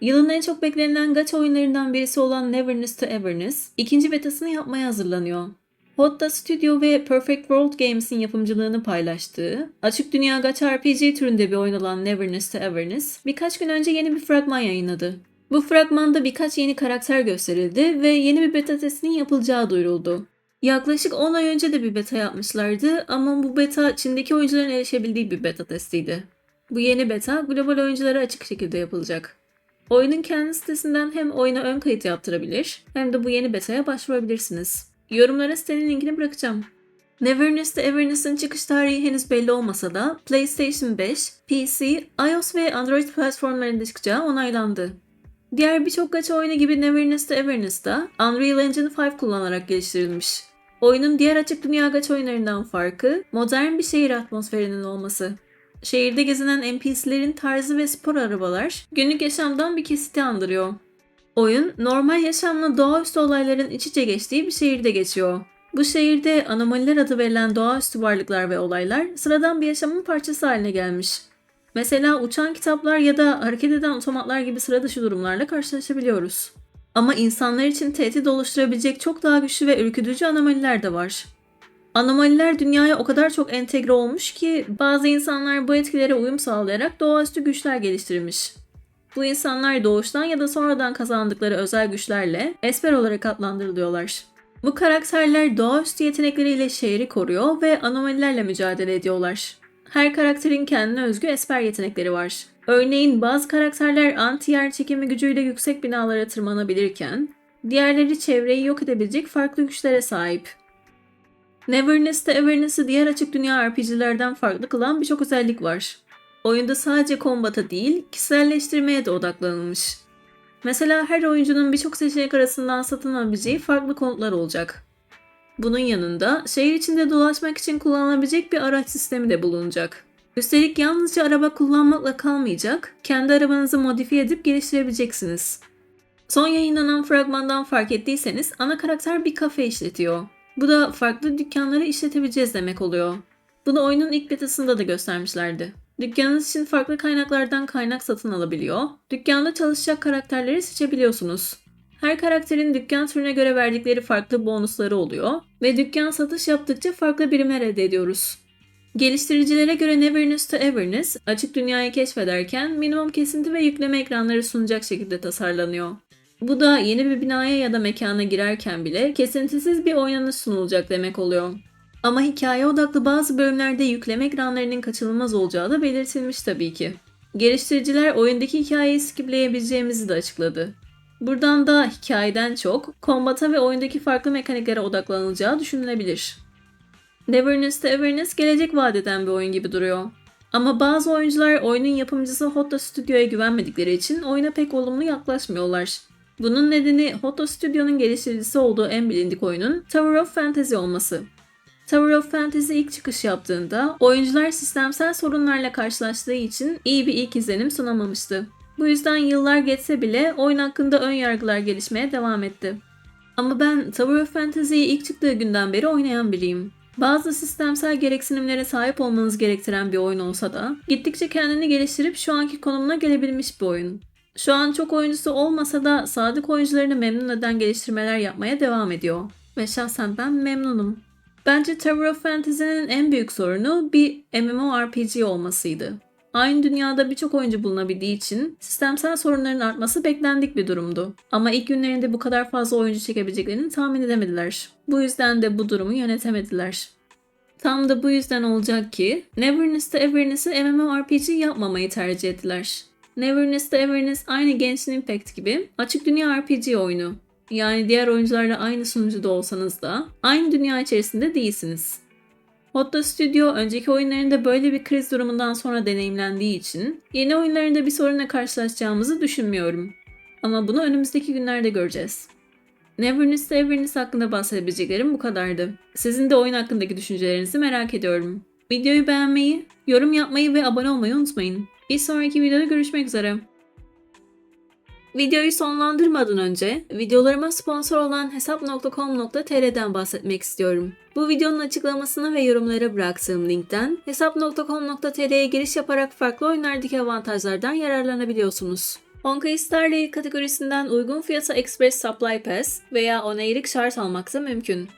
Yılın en çok beklenilen gacha oyunlarından birisi olan Neverness to Everness, ikinci betasını yapmaya hazırlanıyor. Hotta Studio ve Perfect World Games'in yapımcılığını paylaştığı, açık dünya gacha RPG türünde bir oyun olan Neverness to Everness, birkaç gün önce yeni bir fragman yayınladı. Bu fragmanda birkaç yeni karakter gösterildi ve yeni bir beta testinin yapılacağı duyuruldu. Yaklaşık 10 ay önce de bir beta yapmışlardı ama bu beta Çin'deki oyuncuların erişebildiği bir beta testiydi. Bu yeni beta global oyunculara açık şekilde yapılacak. Oyunun kendi sitesinden hem oyuna ön kayıt yaptırabilir hem de bu yeni beta'ya başvurabilirsiniz. Yorumlara sitenin linkini bırakacağım. Neverness to Everness'ın çıkış tarihi henüz belli olmasa da PlayStation 5, PC, iOS ve Android platformlarında çıkacağı onaylandı. Diğer birçok gacha oyunu gibi Neverness to Everness da Unreal Engine 5 kullanarak geliştirilmiş. Oyunun diğer açık dünya gacha oyunlarından farkı modern bir şehir atmosferinin olması. Şehirde gezinen NPC'lerin tarzı ve spor arabalar günlük yaşamdan bir kesiti andırıyor. Oyun normal yaşamla doğaüstü olayların iç içe geçtiği bir şehirde geçiyor. Bu şehirde anomaliler adı verilen doğaüstü varlıklar ve olaylar sıradan bir yaşamın parçası haline gelmiş. Mesela uçan kitaplar ya da hareket eden otomatlar gibi sıra dışı durumlarla karşılaşabiliyoruz. Ama insanlar için tehdit oluşturabilecek çok daha güçlü ve ürkütücü anomaliler de var. Anomaliler dünyaya o kadar çok entegre olmuş ki bazı insanlar bu etkilere uyum sağlayarak doğaüstü güçler geliştirmiş. Bu insanlar doğuştan ya da sonradan kazandıkları özel güçlerle esper olarak adlandırılıyorlar. Bu karakterler doğaüstü yetenekleriyle şehri koruyor ve anomalilerle mücadele ediyorlar. Her karakterin kendine özgü esper yetenekleri var. Örneğin bazı karakterler anti yer çekimi gücüyle yüksek binalara tırmanabilirken, diğerleri çevreyi yok edebilecek farklı güçlere sahip. Neverness to Everness'ı diğer açık dünya RPG'lerden farklı kılan birçok özellik var. Oyunda sadece kombata değil, kişiselleştirmeye de odaklanılmış. Mesela her oyuncunun birçok seçenek arasından satın alabileceği farklı konutlar olacak. Bunun yanında şehir içinde dolaşmak için kullanılabilecek bir araç sistemi de bulunacak. Üstelik yalnızca araba kullanmakla kalmayacak, kendi arabanızı modifiye edip geliştirebileceksiniz. Son yayınlanan fragmandan fark ettiyseniz ana karakter bir kafe işletiyor. Bu da farklı dükkanları işletebileceğiz demek oluyor. Bunu oyunun ilk betasında da göstermişlerdi. Dükkanınız için farklı kaynaklardan kaynak satın alabiliyor. Dükkanda çalışacak karakterleri seçebiliyorsunuz. Her karakterin dükkan türüne göre verdikleri farklı bonusları oluyor ve dükkan satış yaptıkça farklı birimler elde ediyoruz. Geliştiricilere göre Neverness to Everness açık dünyayı keşfederken minimum kesinti ve yükleme ekranları sunacak şekilde tasarlanıyor. Bu da yeni bir binaya ya da mekana girerken bile kesintisiz bir oynanış sunulacak demek oluyor. Ama hikaye odaklı bazı bölümlerde yükleme ekranlarının kaçınılmaz olacağı da belirtilmiş tabii ki. Geliştiriciler oyundaki hikayeyi skipleyebileceğimizi de açıkladı. Buradan da hikayeden çok kombata ve oyundaki farklı mekaniklere odaklanılacağı düşünülebilir. Neverness to Everness gelecek vadeden bir oyun gibi duruyor. Ama bazı oyuncular oyunun yapımcısı Hotta Studio'ya güvenmedikleri için oyuna pek olumlu yaklaşmıyorlar. Bunun nedeni Hotta Studio'nun geliştiricisi olduğu en bilindik oyunun Tower of Fantasy olması. Tower of Fantasy ilk çıkış yaptığında oyuncular sistemsel sorunlarla karşılaştığı için iyi bir ilk izlenim sunamamıştı. Bu yüzden yıllar geçse bile oyun hakkında ön yargılar gelişmeye devam etti. Ama ben Tower of Fantasy'yi ilk çıktığı günden beri oynayan biriyim. Bazı sistemsel gereksinimlere sahip olmanız gerektiren bir oyun olsa da gittikçe kendini geliştirip şu anki konumuna gelebilmiş bir oyun. Şu an çok oyuncusu olmasa da sadık oyuncularını memnun eden geliştirmeler yapmaya devam ediyor. Ve şahsen ben memnunum. Bence Tower of Fantasy'nin en büyük sorunu bir MMORPG olmasıydı. Aynı dünyada birçok oyuncu bulunabildiği için sistemsel sorunların artması beklendik bir durumdu. Ama ilk günlerinde bu kadar fazla oyuncu çekebileceklerini tahmin edemediler. Bu yüzden de bu durumu yönetemediler. Tam da bu yüzden olacak ki Neverness to Everness'ı MMORPG yapmamayı tercih ettiler. Neverness to Everness aynı Genshin Impact gibi açık dünya RPG oyunu. Yani diğer oyuncularla aynı sunucuda olsanız da aynı dünya içerisinde değilsiniz. Hotta Studio önceki oyunlarında böyle bir kriz durumundan sonra deneyimlendiği için yeni oyunlarında bir sorunla karşılaşacağımızı düşünmüyorum. Ama bunu önümüzdeki günlerde göreceğiz. Neverness to Everness hakkında bahsedebileceklerim bu kadardı. Sizin de oyun hakkındaki düşüncelerinizi merak ediyorum. Videoyu beğenmeyi, yorum yapmayı ve abone olmayı unutmayın. Bir sonraki videoda görüşmek üzere. Videoyu sonlandırmadan önce videolarıma sponsor olan hesap.com.tr'den bahsetmek istiyorum. Bu videonun açıklamasına ve yorumlara bıraktığım linkten hesap.com.tr'ye giriş yaparak farklı oyunlardaki avantajlardan yararlanabiliyorsunuz. Honkai Star Rail kategorisinden uygun fiyata Express Supply Pass veya onaylık şart almak da mümkün.